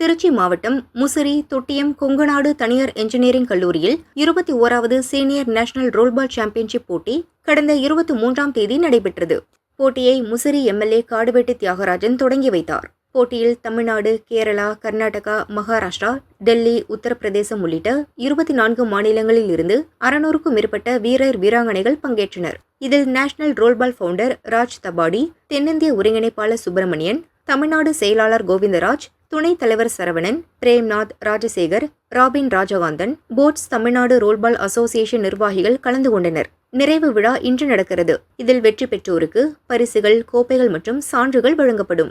திருச்சி மாவட்டம் முசிறி தொட்டியம் கொங்கநாடு தனியார் என்ஜினியரிங் கல்லூரியில் இருபத்தி ஓராவது சீனியர் நேஷனல் ரோல்பால் சாம்பியன்ஷிப் போட்டி கடந்த இருபத்தி மூன்றாம் தேதி நடைபெற்றது. போட்டியை முசிறி எம்எல்ஏ காடுவெட்டி தியாகராஜன் தொடங்கி வைத்தார். போட்டியில் தமிழ்நாடு கேரளா கர்நாடகா மகாராஷ்டிரா டெல்லி உத்தரப்பிரதேசம் உள்ளிட்ட இருபத்தி நான்கு மாநிலங்களில் இருந்து அறுநூறுக்கும் மேற்பட்ட வீரர் வீராங்கனைகள் பங்கேற்றனர். இதில் national roll ball founder Raj Tapadi தென்னிந்திய ஒருங்கிணைப்பாளர் சுப்பிரமணியன் தமிழ்நாடு செயலாளர் கோவிந்தராஜ் துணைத் தலைவர் Saravanan Premnath Rajasekar Robin Rajakanthan sports Tamil Nadu roll ball association நிர்வாகிகள் கலந்து கொண்டனர். நிறைவு விழா இன்று நடக்கிறது. இதில் வெற்றி பெற்றோருக்கு பரிசுகள் கோப்பைகள் மற்றும் சான்றுகள் வழங்கப்படும்.